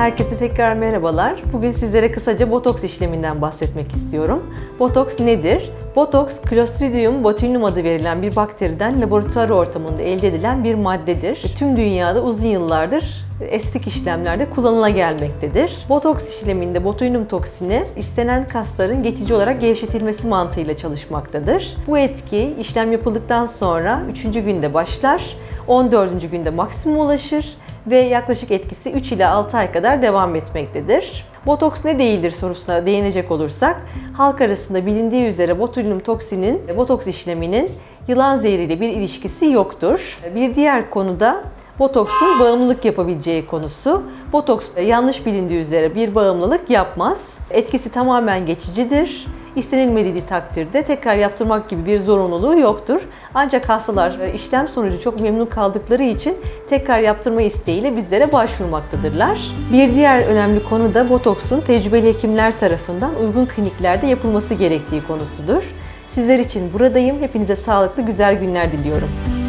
Herkese tekrar merhabalar. Bugün sizlere kısaca botoks işleminden bahsetmek istiyorum. Botoks nedir? Botoks, Clostridium botulinum adı verilen bir bakteriden laboratuvar ortamında elde edilen bir maddedir. Tüm dünyada uzun yıllardır estetik işlemlerde kullanıla gelmektedir. Botoks işleminde botulinum toksini istenen kasların geçici olarak gevşetilmesi mantığıyla çalışmaktadır. Bu etki işlem yapıldıktan sonra 3. günde başlar, 14. günde maksimum ulaşır ve yaklaşık etkisi 3 ila 6 ay kadar devam etmektedir. Botoks ne değildir sorusuna değinecek olursak, halk arasında bilindiği üzere botulinum toksinin, botoks işleminin yılan zehriyle bir ilişkisi yoktur. Bir diğer konuda botoksun bağımlılık yapabileceği konusu. Botoks yanlış bilindiği üzere bir bağımlılık yapmaz. Etkisi tamamen geçicidir. İstenilmediği takdirde tekrar yaptırmak gibi bir zorunluluğu yoktur. Ancak hastalar işlem sonucu çok memnun kaldıkları için tekrar yaptırma isteğiyle bizlere başvurmaktadırlar. Bir diğer önemli konu da botoksun tecrübeli hekimler tarafından uygun kliniklerde yapılması gerektiği konusudur. Sizler için buradayım. Hepinize sağlıklı güzel günler diliyorum.